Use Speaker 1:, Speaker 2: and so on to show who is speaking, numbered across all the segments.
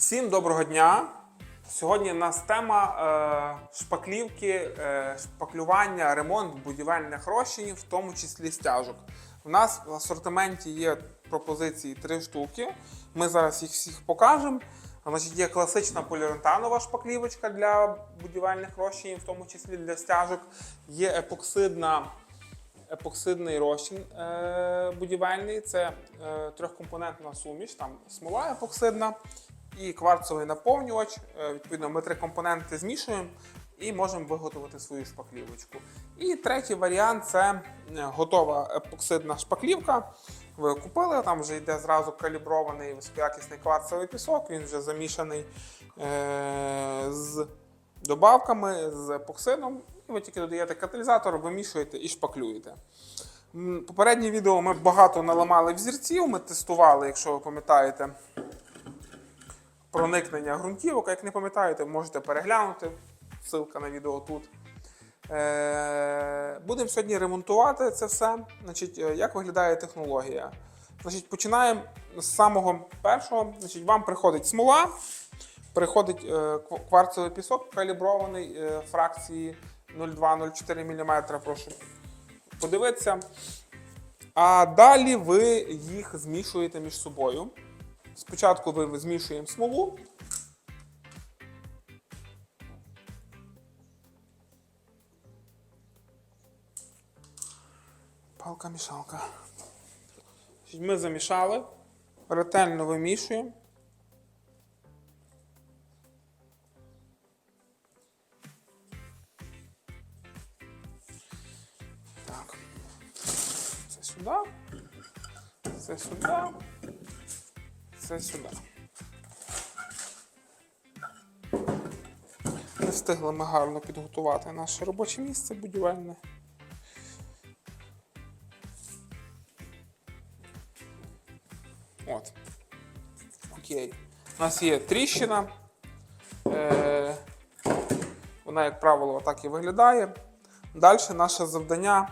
Speaker 1: Всім доброго дня! Сьогодні у нас тема е, шпаклівки, е, шпаклювання, ремонт будівельних розчинів, в тому числі стяжок. У нас в асортименті є пропозиції три штуки. Ми зараз їх всіх покажемо. Значить, є класична поліуретанова шпаклівочка для будівельних розчинів, в тому числі для стяжок. Є епоксидна епоксидний розчин е, будівельний. Це е, трьохкомпонентна суміш, там смола епоксидна і кварцовий наповнювач. Е, відповідно, ми три компоненти змішуємо і можемо виготовити свою шпаклівочку. І третій варіант це е, готова епоксидна шпаклівка. Ви купили, там вже йде зразу калібрований високоякісний кварцевий пісок, він вже замішаний е, з добавками, з епоксидом. І ви тільки додаєте каталізатор, вимішуєте і шпаклюєте. Попереднє відео ми багато наламали взірців, ми тестували, якщо ви пам'ятаєте, проникнення ґрунтівок. Як не пам'ятаєте, можете переглянути. Ссылка на відео тут. Е, Будемо сьогодні ремонтувати це все. Значить, е, як виглядає технологія? Значить, починаємо з самого першого. Значить, вам приходить смола, приходить е, кварцевий пісок, калібрований фракції 0,2-0,4 мм. Прошу подивитися. А далі ви їх змішуєте між собою. Спочатку ви змішуємо смолу. Палка-мішалка. Ми замішали, ретельно вимішуємо. Так. Це сюди. Це сюди. Це сюди. Не встигли ми гарно підготувати наше робоче місце будівельне. От. Окей. У нас є тріщина. Е, вона, як правило, так і виглядає. Далі наше завдання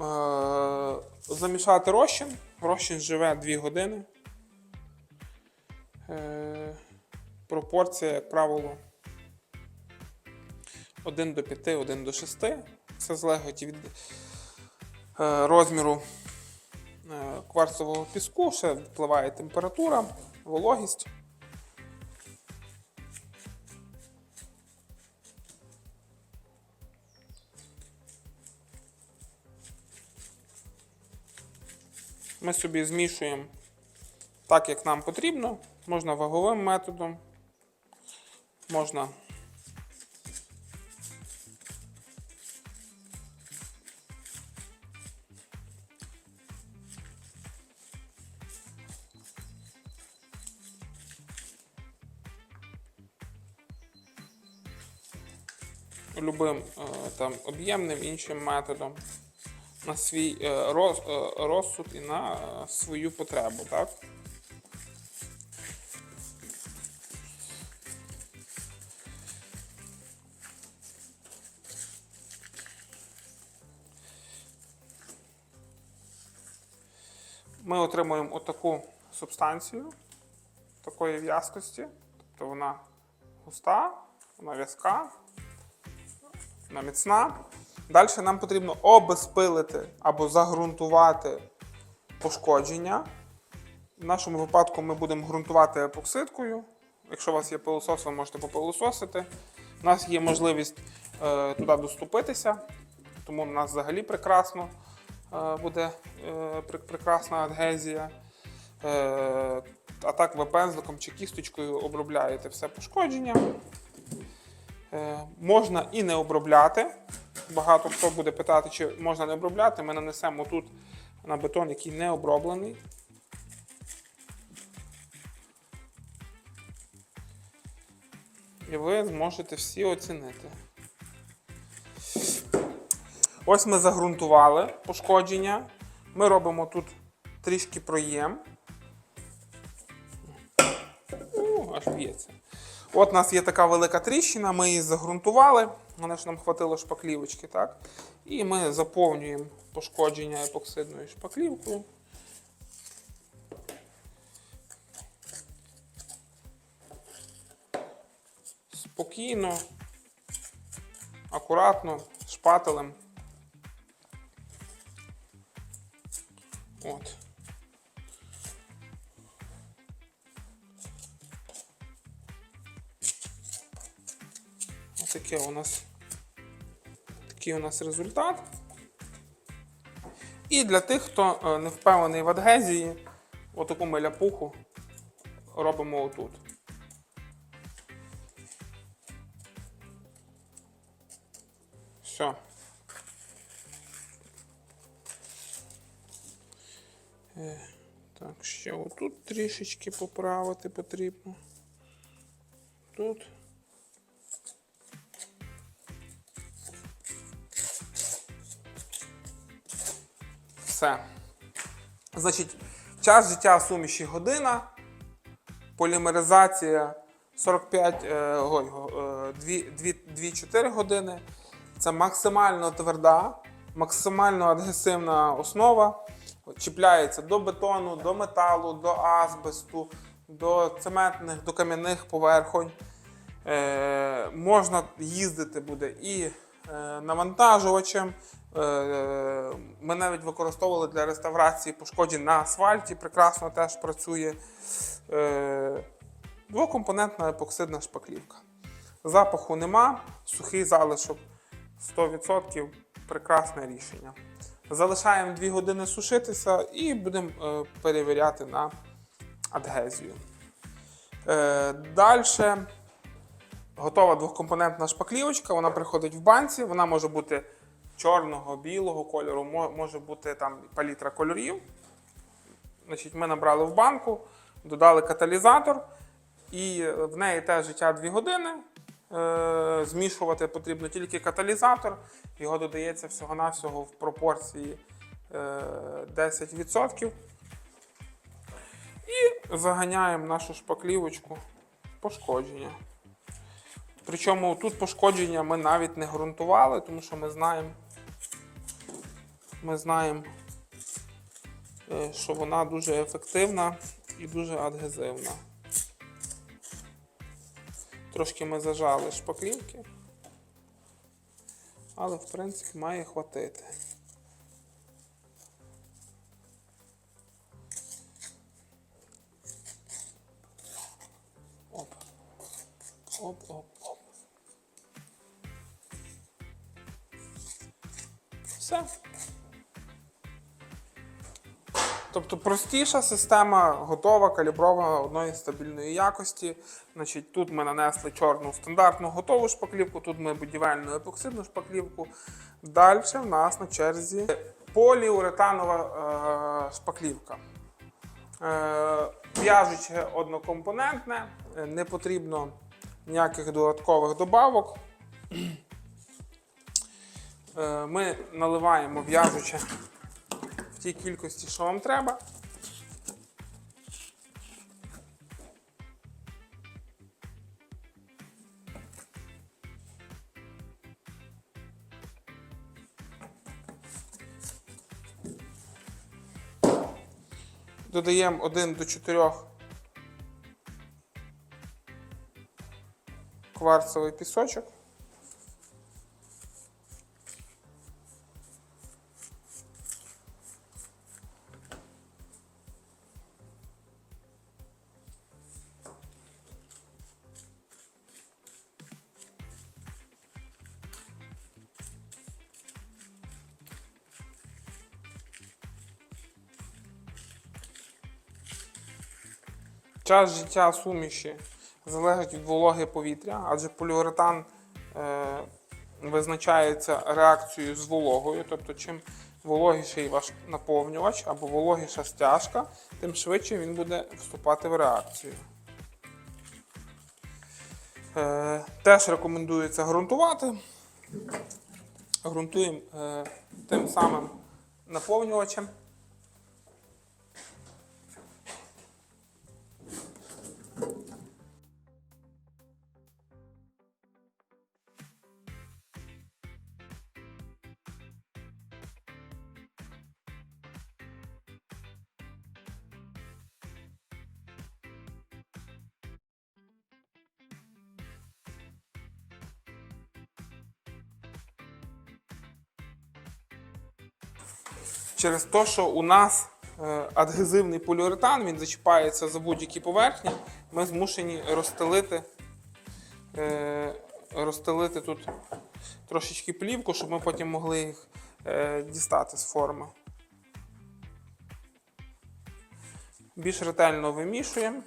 Speaker 1: е, замішати розчин. Розчин живе 2 години. Е, пропорція, як правило, 1 до 5, 1 до 6. Це залежить від е, розміру е, кварцевого піску, ще впливає температура, вологість. Ми собі змішуємо так, як нам потрібно. Можна ваговим методом, можна любим е, там об'ємним іншим методом на свій е, роз, е, розсуд і на свою потребу, так? Ми отримуємо отаку субстанцію такої в'язкості. Тобто вона густа, вона в'язка, вона міцна. Далі нам потрібно обезпилити або загрунтувати пошкодження. В нашому випадку ми будемо ґрунтувати епоксидкою. Якщо у вас є пилосос, ви можете попилососити. У нас є можливість е, туди доступитися, тому у нас взагалі прекрасно буде е, прекрасна адгезія. Е, а так ви пензликом чи кісточкою обробляєте все пошкодження. Е, можна і не обробляти. Багато хто буде питати, чи можна не обробляти. Ми нанесемо тут на бетон, який не оброблений. І ви зможете всі оцінити. Ось ми загрунтували пошкодження. Ми робимо тут трішки проєм. У, аж б'ється. От у нас є така велика тріщина, ми її загрунтували. Вона ж нам хватило шпаклівочки, так? І ми заповнюємо пошкодження епоксидною шпаклівкою. спокійно, акуратно, шпателем. От. Отаке у нас такий у нас результат. І для тих, хто е, не впевнений в адгезії, отаку ми ляпуху робимо отут. Все. Так, ще отут трішечки поправити потрібно. Тут. Все. Значить, час життя суміші година, полімеризація 45, е, ой, е, 2-4 години. Це максимально тверда, максимально адгесивна основа. Чіпляється до бетону, до металу, до азбесту, до цементних, до кам'яних поверхонь. Е, можна їздити буде і е, навантажувачем. Е, ми навіть використовували для реставрації пошкоджень на асфальті, прекрасно теж працює. Е, двокомпонентна епоксидна шпаклівка. Запаху нема, сухий залишок 100% прекрасне рішення. Залишаємо 2 години сушитися і будемо е, перевіряти на адгезію. Е, Далі готова двохкомпонентна шпаклівочка, вона приходить в банці, вона може бути чорного, білого кольору, може бути там палітра кольорів. Значить, ми набрали в банку, додали каталізатор, і в неї теж життя 2 години. Е, Змішувати потрібно тільки каталізатор. Його додається всього-навсього в пропорції е, 10%. І заганяємо нашу шпаклівочку пошкодження. Причому тут пошкодження ми навіть не ґрунтували, тому що ми знаємо, ми знаємо, е, що вона дуже ефективна і дуже адгезивна. Трошки ми зажали шпаклівки, але в принципі має хватити. Оп. Оп, оп, оп. Все. Тобто простіша система, готова, калібрована одної стабільної якості. Значить, тут ми нанесли чорну стандартну готову шпаклівку, тут ми будівельну епоксидну шпаклівку. Далі в нас на черзі поліуретанова е, шпаклівка. Е, В'яжуче однокомпонентне, е, не потрібно ніяких додаткових добавок. Е, Ми наливаємо в'яжуче в тій кількості, що вам треба. Додаємо 1 до 4 кварцевий пісочок. Час життя суміші залежить від вологи повітря, адже поліуретан е, визначається реакцією з вологою. Тобто, чим вологіший ваш наповнювач або вологіша стяжка, тим швидше він буде вступати в реакцію. Е, теж рекомендується ґрунтувати. Ґрунтуємо е, тим самим наповнювачем. Через те, що у нас е, адгезивний поліуретан, він зачіпається за будь-які поверхні, ми змушені розстелити, е, розстелити тут трошечки плівку, щоб ми потім могли їх е, дістати з форми. Більш ретельно вимішуємо.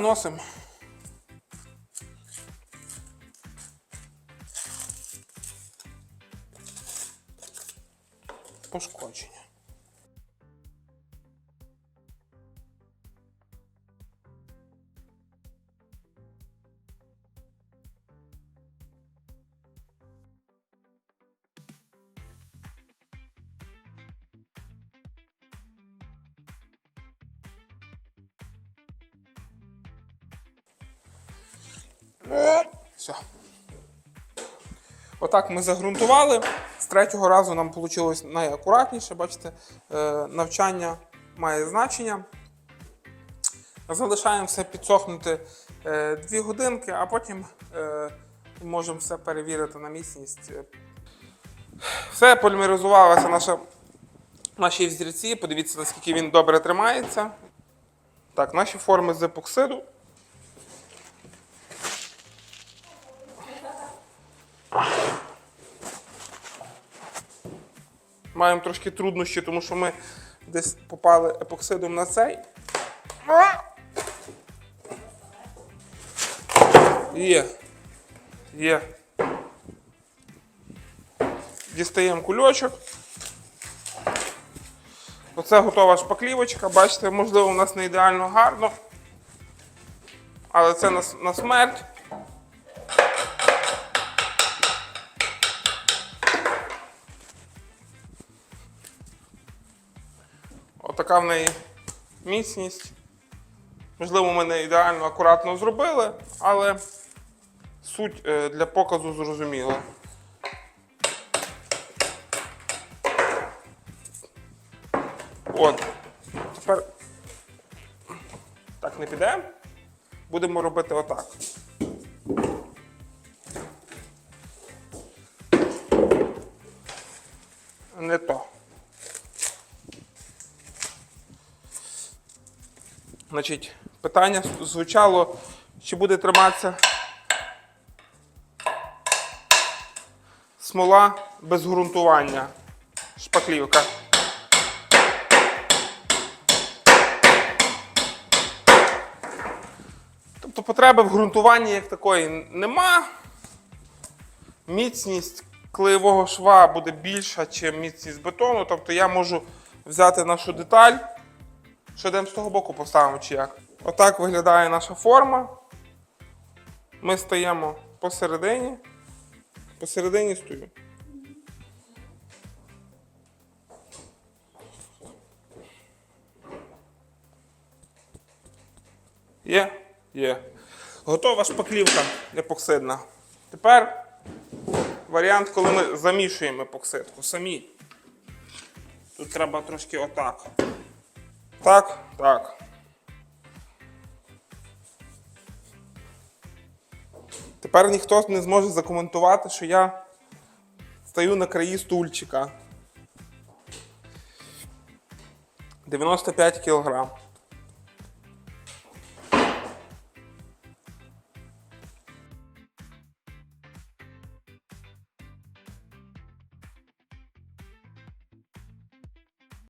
Speaker 1: Наносимо. Пошкодження. Все. Отак ми загрунтували. З третього разу нам вийшло найакуратніше. Бачите, е, навчання має значення. Залишаємо все підсохнути 2 годинки, а потім е, можемо все перевірити на міцність. Все, полімеризувалася наша, наші взірці. Подивіться, наскільки він добре тримається. Так, наші форми з епоксиду. Маємо трошки труднощі, тому що ми десь попали епоксидом на цей. Є. Є. Дістаємо кульочок. Оце готова шпаклівочка. Бачите, можливо, у нас не ідеально гарно. Але це на, на смерть. Отака в неї міцність. Можливо, ми не ідеально акуратно зробили, але суть е, для показу зрозуміла. От. Тепер так не піде. Будемо робити отак. Не то. Значить, питання звучало, чи буде триматися смола без ґрунтування. Шпаклівка. Тобто потреби в ґрунтуванні як такої нема. Міцність клеєвого шва буде більша, ніж міцність бетону. Тобто я можу взяти нашу деталь. Що йдемо з того боку поставимо чи як? Отак виглядає наша форма. Ми стаємо посередині. Посередині стою. Є? Є. Готова шпаклівка епоксидна. Тепер варіант, коли ми замішуємо епоксидку самі. Тут треба трошки отак. Так, так. Тепер ніхто не зможе закоментувати, що я стою на краї стульчика. 95 кілограм.